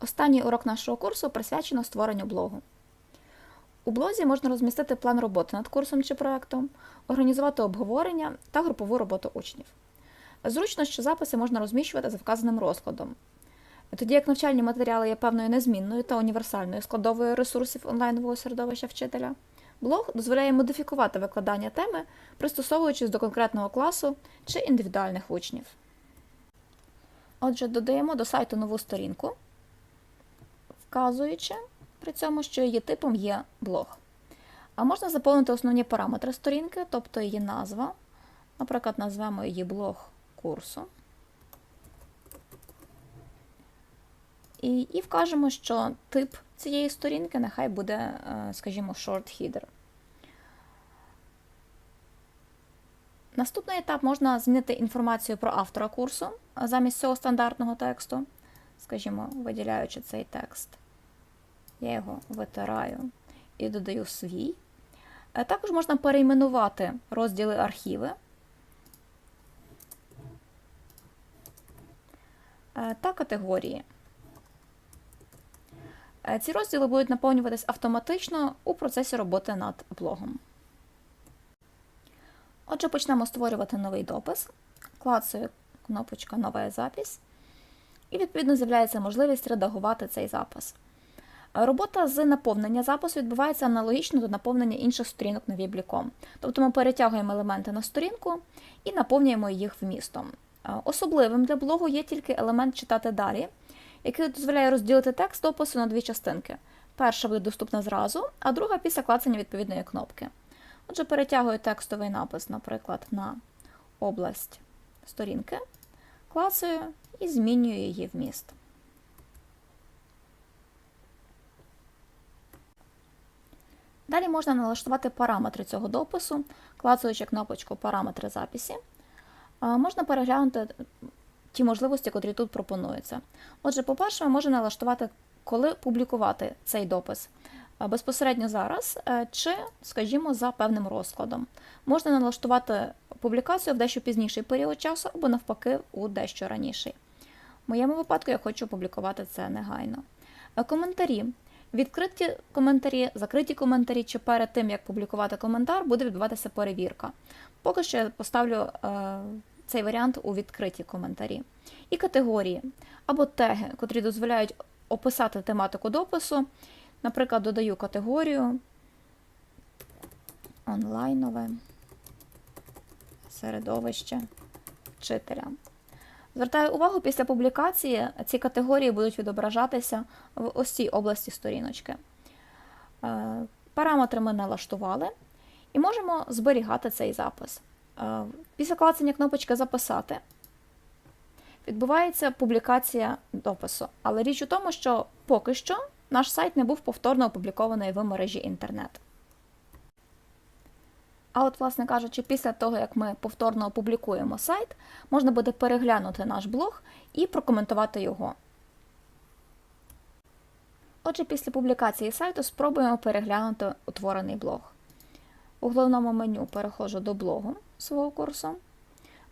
Останній урок нашого курсу присвячено створенню блогу. У блозі можна розмістити план роботи над курсом чи проектом, організувати обговорення та групову роботу учнів. Зручно, що записи можна розміщувати за вказаним розкладом. Тоді як навчальні матеріали є певною незмінною та універсальною складовою ресурсів онлайнового середовища вчителя, блог дозволяє модифікувати викладання теми, пристосовуючись до конкретного класу чи індивідуальних учнів. Отже, додаємо до сайту нову сторінку, вказуючи при цьому, що її типом є блог. А можна заповнити основні параметри сторінки, тобто її назва. Наприклад, назвемо її блог курсу. І, і вкажемо, що тип цієї сторінки нехай буде, е, скажімо, short header. Наступний етап можна змінити інформацію про автора курсу замість цього стандартного тексту, скажімо, виділяючи цей текст. Я його витираю і додаю свій. Е, Також можна перейменувати розділи архіви е, та категорії. Е, Ці розділи будуть наповнюватись автоматично у процесі роботи над блогом. Отже, почнемо створювати новий допис. Клацаю кнопочка Нова запись. І, відповідно, з'являється можливість редагувати цей запис. Е, Робота з наповнення запису відбувається аналогічно до наповнення інших сторінок на вібліком. Тобто ми перетягуємо елементи на сторінку і наповнюємо їх вмістом. Е, Особливим для блогу є тільки елемент читати далі, який дозволяє розділити текст допису на дві частинки. Перша буде доступна зразу, а друга після клацання відповідної кнопки. Отже, перетягую текстовий напис, наприклад, на область сторінки, клацаю і змінюю її вміст. Далі можна налаштувати параметри цього допису, клацаючи кнопочку Параметри записі. Можна переглянути ті можливості, котрі тут пропонуються. Отже, по-перше, ми можемо налаштувати, коли публікувати цей допис. Безпосередньо зараз е, чи, скажімо, за певним розкладом. Можна налаштувати публікацію в дещо пізніший період часу або навпаки у дещо раніший. В моєму випадку я хочу опублікувати це негайно. Е, Коментарі. Відкриті коментарі, закриті коментарі, чи перед тим, як публікувати коментар, буде відбуватися перевірка. Поки що я поставлю е, цей варіант у відкриті коментарі. І категорії або теги, котрі дозволяють описати тематику допису. Наприклад, додаю категорію онлайнове середовище вчителя. Звертаю увагу, після публікації ці категорії будуть відображатися в ось цій області сторіночки. Е, Параметри ми налаштували і можемо зберігати цей запис. Е, Після клацання кнопочки Записати відбувається публікація допису. Але річ у тому, що поки що наш сайт не був повторно опублікований в мережі інтернет. А от, власне кажучи, після того, як ми повторно опублікуємо сайт, можна буде переглянути наш блог і прокоментувати його. Отже, після публікації сайту спробуємо переглянути утворений блог. У головному меню переходжу до блогу свого курсу.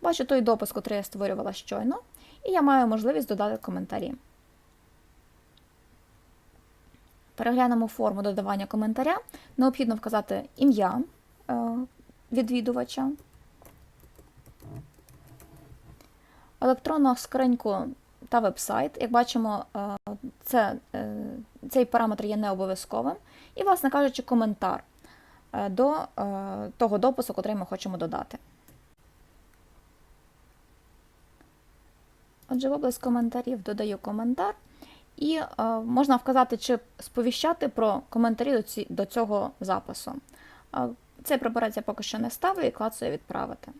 Бачу той допис, який я створювала щойно, і я маю можливість додати коментарі. Переглянемо форму додавання коментаря. Необхідно вказати ім'я е, відвідувача, електронну скриньку та веб-сайт. Як бачимо, е, це, е, цей параметр є не обов'язковим. І, власне кажучи, коментар е, до того допису, який ми хочемо додати. Отже, в область коментарів додаю коментар. І можна вказати, чи сповіщати про коментарі до цього запису. Цей препарат я поки що не ставлю і клацаю відправити.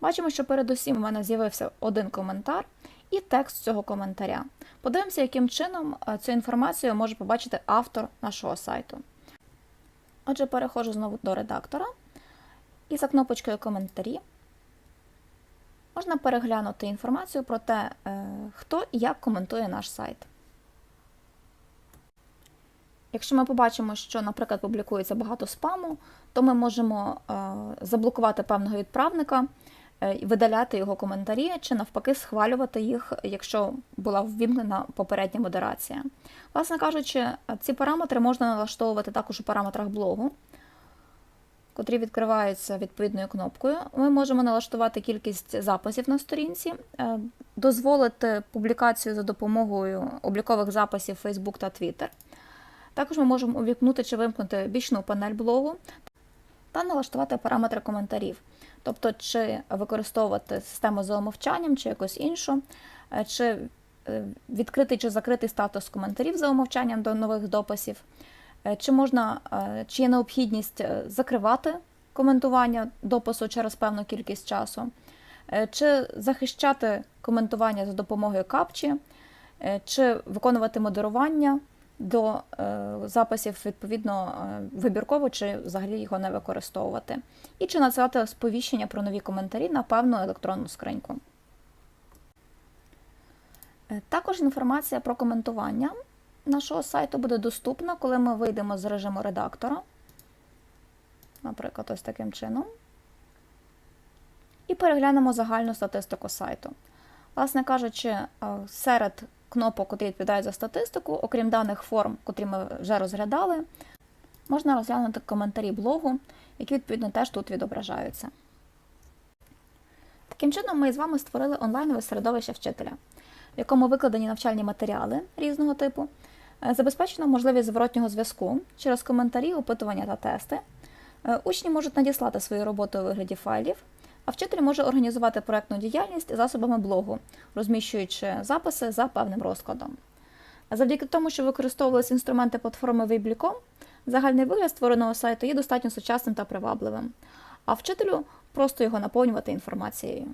Бачимо, що передусім у мене з'явився один коментар і текст цього коментаря. Подивимося, яким чином е, цю інформацію може побачити автор нашого сайту. Отже, переходжу знову до редактора і за кнопочкою коментарі можна переглянути інформацію про те, е, хто і як коментує наш сайт. Якщо ми побачимо, що, наприклад, публікується багато спаму, то ми можемо е, заблокувати певного відправника е, видаляти його коментарі чи навпаки схвалювати їх, якщо була ввімкнена попередня модерація. Власне кажучи, ці параметри можна налаштовувати також у параметрах блогу, котрі відкриваються відповідною кнопкою. Ми можемо налаштувати кількість записів на сторінці, е, дозволити публікацію за допомогою облікових записів Facebook та Twitter. Також ми можемо увікнути чи вимкнути бічну панель блогу та налаштувати параметри коментарів, тобто чи використовувати систему за умовчанням, чи якось іншу, е, чи е, відкритий чи закритий статус коментарів за умовчанням до нових дописів, е, чи можна, чи є необхідність закривати коментування допису через певну кількість часу, чи захищати коментування за допомогою капчі, чи виконувати модерування до е, записів відповідно е, вибірково, чи взагалі його не використовувати, і чи надсилати сповіщення про нові коментарі на певну електронну скриньку. Е, Також інформація про коментування нашого сайту буде доступна, коли ми вийдемо з режиму редактора, наприклад, ось таким чином, і переглянемо загальну статистику сайту. Власне кажучи, серед кнопок, які відповідають за статистику, окрім даних форм, котрі ми вже розглядали, можна розглянути коментарі блогу, які відповідно теж тут відображаються. Таким чином, ми з вами створили онлайнове середовище вчителя, в якому викладені навчальні матеріали різного типу, е, забезпечено можливість зворотнього зв'язку через коментарі, опитування та тести. Е, Учні можуть надіслати свою роботу у вигляді файлів, а вчитель може організувати проектну діяльність засобами блогу, розміщуючи записи за певним розкладом. Завдяки тому, що використовувалися інструменти платформи Вейбліком, загальний вигляд створеного сайту є достатньо сучасним та привабливим, а вчителю просто його наповнювати інформацією.